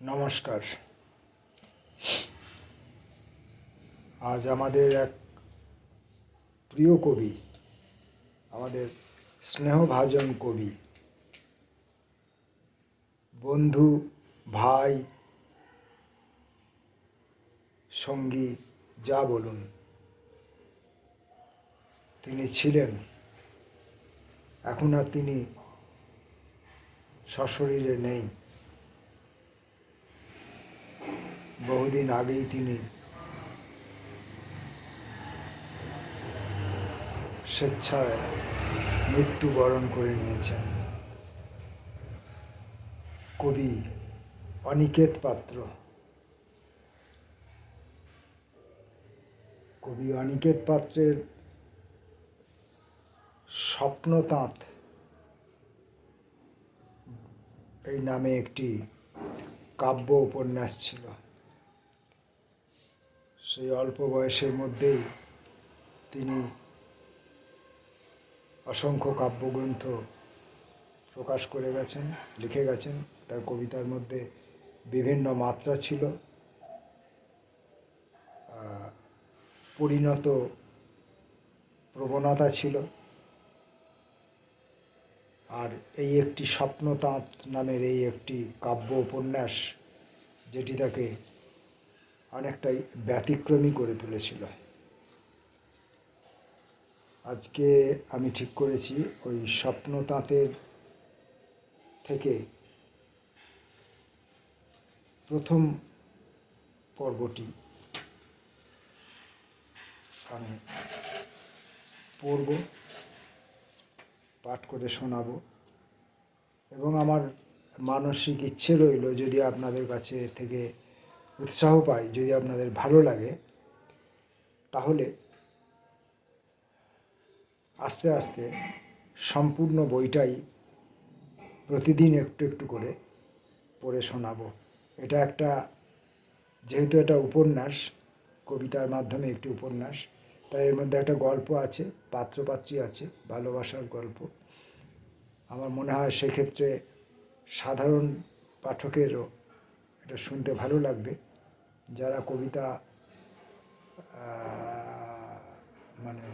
নমস্কার। আজ আমাদের এক প্রিয় কবি, আমাদের স্নেহভাজন কবি, বন্ধু, ভাই, সঙ্গী, যা বলুন, তিনি ছিলেন, এখন আর তিনি সশরীরে নেই। বহুদিন আগেই তিনি স্বেচ্ছায় মৃত্যুবরণ করে নিয়েছেন। কবি অনিকেত পাত্র। কবি অনিকেত পাত্রের স্বপ্নতাঁত এই নামে একটি কাব্য উপন্যাস ছিল। সেই অল্প বয়সের মধ্যেই তিনি অসংখ্য কাব্যগ্রন্থ প্রকাশ করে গেছেন, লিখে গেছেন। তার কবিতার মধ্যে বিভিন্ন মাত্রা ছিল। পরিণত প্রবণতা ছিল। আর এই একটি স্বপ্নতাঁত নামের এই একটি কাব্য উপন্যাস, যেটি তাকে অনেকটাই ব্যতিক্রমী করে তুলেছিল। আজকে আমি ঠিক করেছি, ওই স্বপ্নতাঁতের থেকে প্রথম পর্বটি আমি পড়ব, পাঠ করে শোনাবো এবং আমার মানসিক ইচ্ছে রইল যদি আপনাদের কাছে থেকে উৎসাহ পাই যদি আপনাদের ভালো লাগে, তাহলে আস্তে আস্তে সম্পূর্ণ বইটাই প্রতিদিন একটু একটু করে পড়ে শোনাবো। এটা একটা, যেহেতু এটা উপন্যাস, কবিতার মাধ্যমে একটি উপন্যাস, তাই এর মধ্যে একটা গল্প আছে, পাত্রপাত্রী আছে, ভালোবাসার গল্প। আমার মনে হয় সেক্ষেত্রে সাধারণ পাঠকেরও এটা শুনতে ভালো লাগবে। যারা কবিতা মানে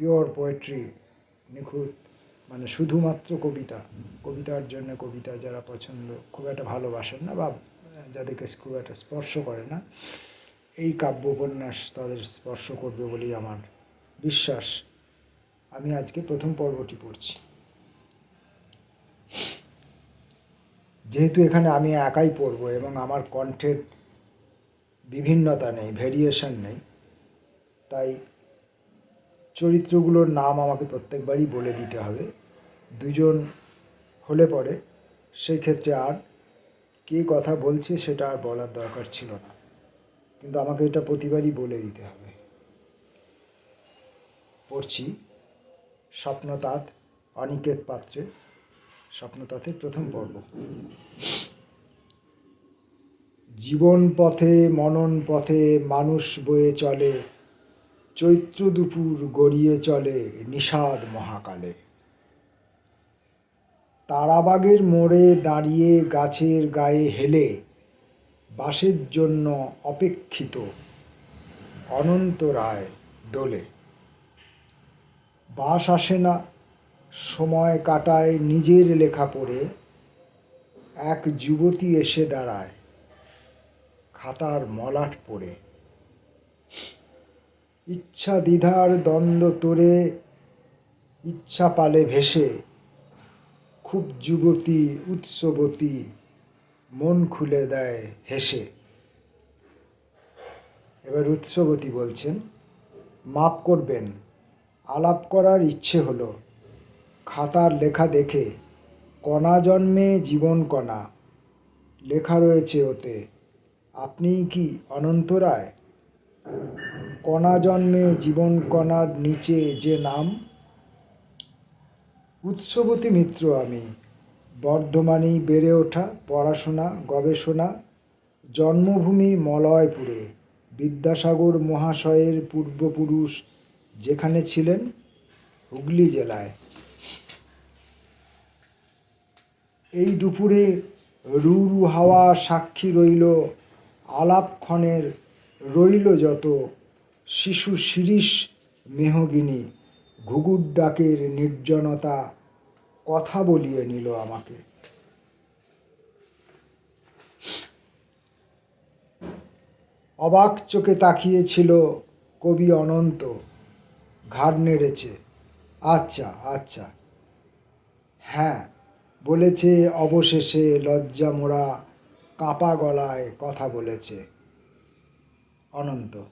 পিওর পোয়েট্রি নিখুঁত মানে শুধুমাত্র কবিতা, কবিতার জন্য কবিতা যারা পছন্দ, খুব একটা ভালোবাসেন না বা যাদেরকে খুব একটা স্পর্শ করে না, এই কাব্য উপন্যাস তাদের স্পর্শ করবে বলেই আমার বিশ্বাস। আমি আজকে প্রথম পর্বটি পড়ছি। যেহেতু এখানে আমি একাই পড়ব এবং আমার কণ্ঠের বিভিন্নতা নেই ভেরিয়েশন নেই। তাই চরিত্রগুলোর নাম আমাকে প্রত্যেকবারই বলে দিতে হবে। দুজন হলে পরে সেই ক্ষেত্রে আর কে কথা বলছে সেটা আর বলার দরকার ছিল না। কিন্তু আমাকে এটা প্রতিবারই বলে দিতে হবে। পড়ছি স্বপ্নতাত অনিকেত পাত্রের। স্বপ্নতাতের প্রথম পর্ব। জীবন পথে, মনন পথে মানুষ বয়ে চলে, চৈত্র দুপুর গড়িয়ে চলে নিষাদ মহাকালে। তারাবাগের মোড়ে দাঁড়িয়ে গাছের গায়ে হেলে বাসের জন্য অপেক্ষিত অনন্ত রায় দোলে। বাস আসে না, সময় কাটায় নিজের লেখা পড়ে, এক যুবতী এসে দাঁড়ায়। খাতার মলাট পড়ে। ইচ্ছা দ্বিধার দ্বন্দ্ব তোরে, ইচ্ছা পালে ভেসে। খুব যুবতী, উৎসবতী, মন খুলে দেয় হেসে। এবার উৎসবতী বলছেন, মাপ করবেন, আলাপ করার ইচ্ছে হলো। খাতার লেখা দেখে, কণা জন্মে জীবন কণা। লেখা রয়েছে ওতে। আপনিই কি অনন্ত রায়? কণা জন্মে জীবন কণার নিচে যে নাম? উৎসবতী মিত্র আমি, বর্ধমানেই বেড়ে ওঠা, পড়াশোনা, গবেষণা, জন্মভূমি মলয়পুরে, বিদ্যাসাগর মহাশয়ের পূর্বপুরুষ যেখানে ছিলেন, হুগলি জেলায়। এই দুপুরে রু রু হাওয়া সাক্ষী রইল আলাপক্ষণের রইল যত। শিশু শিরিষ মেহগিনী, ঘুঘুর ডাকের নির্জনতা কথা বলিয়ে নিল আমাকে। অবাক চোখে তাকিয়েছিল কবি অনন্ত। ঘাড় নেড়েছে আচ্ছা আচ্ছা। হ্যাঁ বলেছে অবশেষে লজ্জা মোড়া কাঁপা গলায় কথা বলেছে। অনন্ত।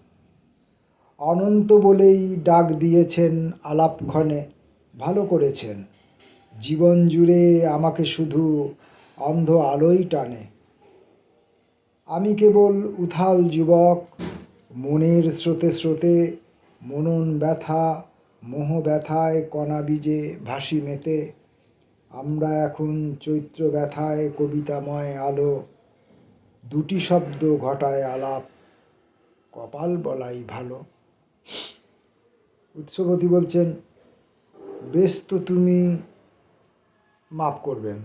অনন্ত বলেই ডাক দিয়েছেন আলাপক্ষণে। ভালো করেছেন। জীবন জুড়ে আমাকে শুধু অন্ধ আলোই টানে। আমি কেবল উথাল যুবক, মনের স্রোতে স্রোতে মনন ব্যথা, মোহ ব্যথায় কণা বীজে ভাসি মেতে। আমরা এখন চৈত্র ব্যথায় কবিতাময় আলো দুটি শব্দ ঘটায় আলাপ। কপাল বলাই ভালো। উৎসবতী বলছেন, বেশ তো তুমি মাপ করবেন,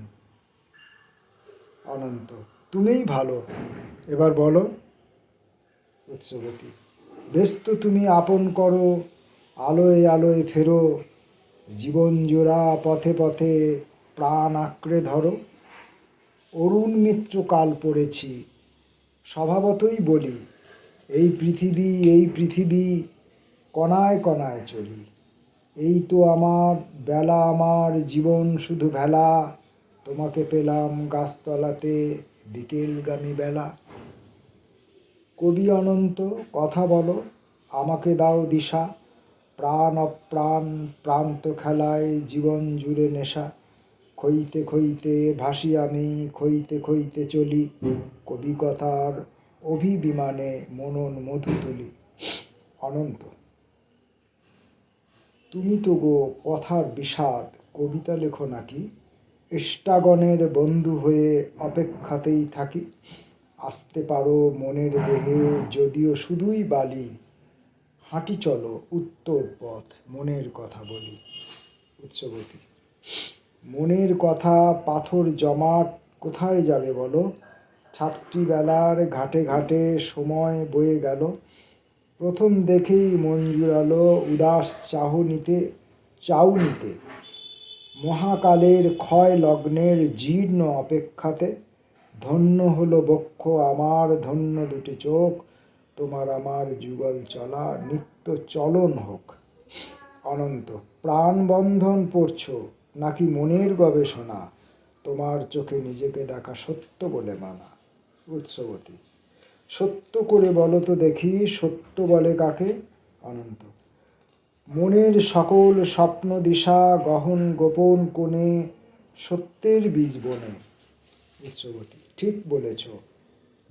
অনন্ত। তুমিই ভালো। এবার বলো, উৎসবতী, বেশ তো তুমি আপন করো, আলোয় আলোয় ফেরো, জীবন জোড়া পথে পথে প্রাণ আঁকড়ে ধরো। অরুণ মিত্র কাল পড়েছি স্বভাবতই বলি, এই পৃথিবী এই পৃথিবী, কণায় কণায় চলি। এই তো আমার বেলা, আমার জীবন শুধু ভেলা, তোমাকে পেলাম গাছতলাতে বিকেলগামী বেলা। কবি অনন্ত, কথা বলো, আমাকে দাও দিশা, প্রাণ অপ্রাণ, প্রান্ত খেলায় জীবন জুড়ে নেশা। খইতে খইতে ভাসি আমি খইতে খইতে চলি। কবি কথার অভিবিমানে মনন মধু তুলি। অনন্ত। তুমি তো গো কথার বিষাদ, কবিতা লেখো নাকি? ইষ্টাগণের বন্ধু হয়ে অপেক্ষাতেই থাকি। আসতে পারো মনের দেহে, যদিও শুধুই বালি। হাঁটি চলো উত্তর পথ, মনের কথা বলি। উৎসবতী। মনের কথা পাথর জমাট কোথায় যাবে বলো? ছাত্রীবেলার ঘাটে ঘাটে সময় বয়ে গেল। প্রথম দেখেই মন জুড়ালো উদাস চাহনিতে, চাউনিতে। মহাকালের ক্ষয় লগ্নের জীর্ণ অপেক্ষাতে ধন্য হলো বক্ষ আমার, ধন্য দুটি চোখ। তোমার আমার যুগল চলা নিত্য চলন হোক। অনন্ত, প্রাণবন্ধন পড়ছো। নাকি মনের গবেষণা? তোমার চোখে নিজেকে দেখা সত্য বলে মানা। উৎসবতী। সত্য করে বলো তো দেখি, সত্য বলে কাকে? অনন্ত। মনের সকল স্বপ্ন দিশা গহন গোপন কোণে, সত্যের বীজ বনে। উৎসবতী, ঠিক বলেছ।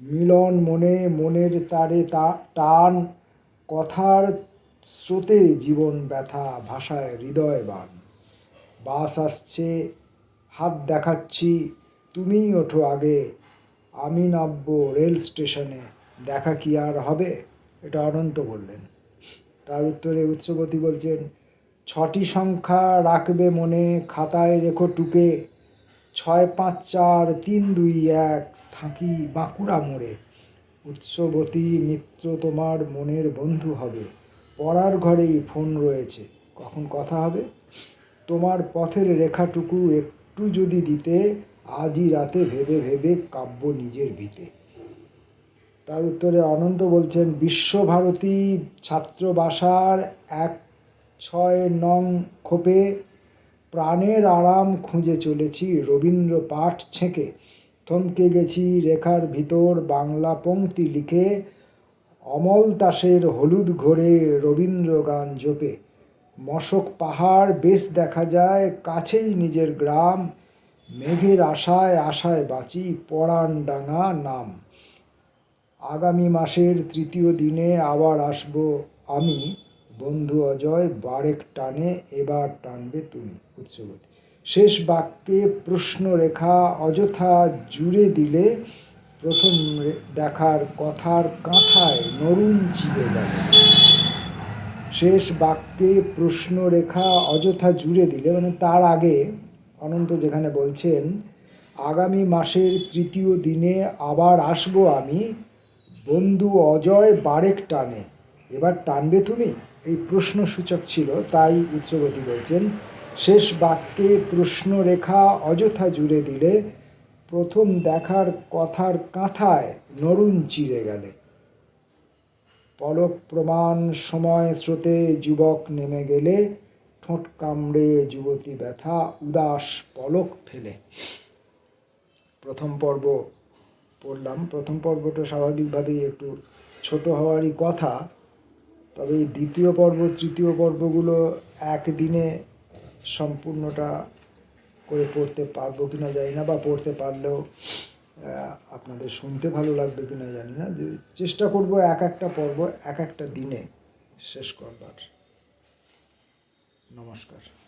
মিলন মনে মনের তারে তা, টান, কথার স্রোতে জীবন ব্যথা ভাষায় হৃদয় বান বাস আসছে, হাত দেখাচ্ছি, তুমিই ওঠো আগে। আমি নামবো রেল স্টেশনে, দেখা কি আর হবে? এটা অনন্ত বললেন। তার উত্তরে উৎসবতী বলছেন, ছটি সংখ্যা রাখবে মনে, খাতায় রেখো টুকে ছয়, পাঁচ, চার, তিন, দুই, এক, থাকি বাঁকুড়া মোড়ে। উৎসবতী মিত্র তোমার মনের বন্ধু হবে। পড়ার ঘরেই ফোন রয়েছে। কখন কথা হবে? তোমার পথের রেখাটুকু একটু যদি দিতে, আজই রাতে ভেবে ভেবে কাব্য নিজের ভিতে। তার উত্তরে অনন্ত বলছেন, বিশ্বভারতী ছাত্রবাসার এক ছয় নং খোপে প্রাণের আরাম খুঁজে চলেছি রবীন্দ্র পাঠ ছেঁকে। থমকে গেছি রেখার ভিতর বাংলা পংক্তি লিখে, অমল তাসের হলুদ ঘোরে রবীন্দ্র গান জপে। মশক পাহাড় বেশ দেখা যায়, কাছেই নিজের গ্রাম। মেঘের আশায় আশায় বাঁচি পরাণ ডাঙা নাম। আগামী মাসের তৃতীয় দিনে আবার আসব আমি। বন্ধু অজয়, বারেক টানে, এবার টানবে তুমি, উৎসবতী। শেষ বাক্যে প্রশ্ন রেখা অযথা জুড়ে দিলে প্রথম দেখার কথার কাঁথায় নরুন চিবে গেল। শেষ বাক্যে প্রশ্ন রেখা অযথা জুড়ে দিলে মানে তার আগে অনন্ত যেখানে বলছেন, আগামী মাসের তৃতীয় দিনে আবার আসব আমি, বন্ধু অজয় বারেক টানে। এবার টানবে তুমি? এই প্রশ্নসূচক ছিল, তাই উচ্চগতি বলছেন, শেষ বাক্যে প্রশ্নরেখা অযথা জুড়ে দিলে, প্রথম দেখার কথার কাঁথায় নরুন চিরে গেলে। পলক প্রমাণ সময় স্রোতে যুবক নেমে গেলে, ঠোঁট কামড়ে যুবতী ব্যথা, উদাস পলক ফেলে। প্রথম পর্ব পড়লাম। প্রথম পর্বটা স্বাভাবিকভাবেই একটু ছোট হওয়ারই কথা। তবে দ্বিতীয় পর্ব, তৃতীয় পর্বগুলো একদিনে সম্পূর্ণটা করে পড়তে পারব কিনা জানি না বা পড়তে পারলেও আপনাদের শুনতে ভালো লাগবে কি না জানি না। যে চেষ্টা করব এক একটা পর্ব এক একটা দিনে শেষ করবার। নমস্কার।